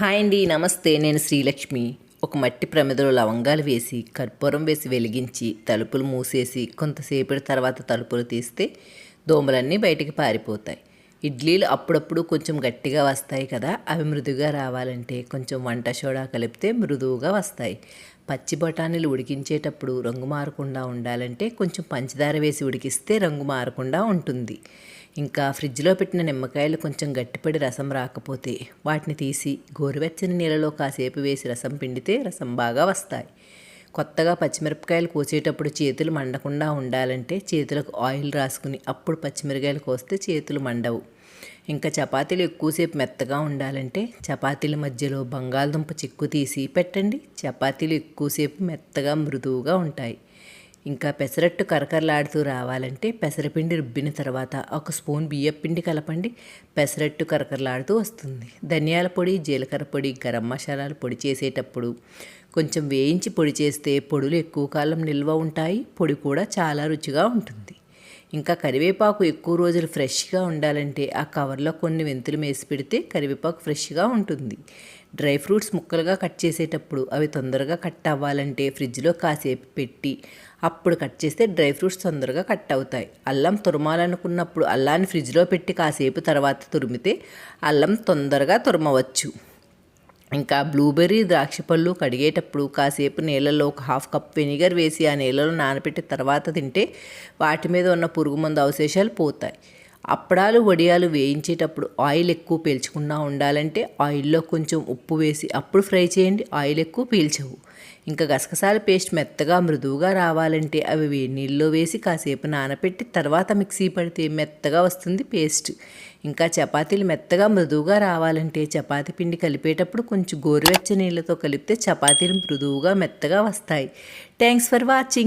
Hi అండి నమస్తే. నేను శ్రీలక్ష్మి. ఒక మట్టి ప్రమిదలో లవంగాలు వేసి కర్పూరం వేసి వెలిగించి తలుపులు మూసేసి కొంతసేపటి తర్వాత తలుపులు తీస్తే దోమలన్నీ బయటికి పారిపోతాయి. ఇడ్లీలు అప్పుడప్పుడు కొంచెం గట్టిగా వస్తాయి కదా అవి మృదుగా రావాలంటే కొంచెం వంట సోడా కలిపితే మృదువుగా వస్తాయి. పచ్చి బఠానీలు ఉడికించేటప్పుడు రంగు మారకుండా ఉండాలంటే కొంచెం పంచదార వేసి ఉడికిస్తే రంగు మారకుండా ఉంటుంది. ఇంకా ఫ్రిడ్జ్లో పెట్టిన నిమ్మకాయలు కొంచెం గట్టిపడి రసం రాకపోతే వాటిని తీసి గోరువెచ్చని నీళ్ళలో కాసేపు వేసి రసం పిండితే రసం బాగా వస్తాయి. కొత్తగా పచ్చిమిరపకాయలు కోసేటప్పుడు చేతులు మండకుండా ఉండాలంటే చేతులకు ఆయిల్ రాసుకుని అప్పుడు పచ్చిమిరకాయలు కోస్తే చేతులు మండవు. ఇంకా చపాతీలు ఎక్కువసేపు మెత్తగా ఉండాలంటే చపాతీల మధ్యలో బంగాళదుంప చిక్కు తీసి పెట్టండి. చపాతీలు ఎక్కువసేపు మెత్తగా మృదువుగా ఉంటాయి. ఇంకా పెసరట్టు కరకరలాడుతూ రావాలంటే పెసరపిండి రుబ్బిన తర్వాత ఒక స్పూన్ బియ్యం పిండి కలపండి. పెసరట్టు కరకరలాడుతూ వస్తుంది. ధనియాల పొడి జీలకర్ర పొడి గరం మసాలాలు పొడి చేసేటప్పుడు కొంచెం వేయించి పొడి చేస్తే పొడులు ఎక్కువ కాలం నిల్వ ఉంటాయి. పొడి కూడా చాలా రుచిగా ఉంటుంది. ఇంకా కరివేపాకు ఎక్కువ రోజులు ఫ్రెష్గా ఉండాలంటే ఆ కవర్లో కొన్ని మెంతులు వేసి పెడితే కరివేపాకు ఫ్రెష్గా ఉంటుంది. డ్రై ఫ్రూట్స్ ముక్కలుగా కట్ చేసేటప్పుడు అవి తొందరగా కట్ అవ్వాలంటే ఫ్రిడ్జ్లో కాసేపు పెట్టి అప్పుడు కట్ చేస్తే డ్రై ఫ్రూట్స్ తొందరగా కట్ అవుతాయి. అల్లం తురమాలనుకున్నప్పుడు అల్లాన్ని ఫ్రిడ్జ్లో పెట్టి కాసేపు తర్వాత తురిమితే అల్లం తొందరగా తురమవచ్చు. ఇంకా బ్లూబెర్రీ ద్రాక్ష పళ్ళు కడిగేటప్పుడు కాసేపు నీళ్ళలో ఒక హాఫ్ కప్ వెనిగర్ వేసి ఆ నీళ్ళలో నానబెట్టిన తర్వాత తింటే వాటి మీద ఉన్న పురుగు మందు అవశేషాలు పోతాయి. అప్పడాలు వడియాలు వేయించేటప్పుడు ఆయిల్ ఎక్కువ పీల్చకుండా ఉండాలంటే ఆయిల్లో కొంచెం ఉప్పు వేసి అప్పుడు ఫ్రై చేయండి. ఆయిల్ ఎక్కువ పీల్చవు. ఇంకా గసగసాల పేస్ట్ మెత్తగా మృదువుగా రావాలంటే అవి వేడి నీళ్ళలో వేసి కాసేపు నానబెట్టి తర్వాత మిక్సీ పడితే మెత్తగా వస్తుంది పేస్ట్. ఇంకా చపాతీలు మెత్తగా మృదువుగా రావాలంటే చపాతీ పిండి కలిపేటప్పుడు కొంచెం గోరువెచ్చ నీళ్ళతో కలిపితే చపాతీలు మృదువుగా మెత్తగా వస్తాయి. Thanks for watching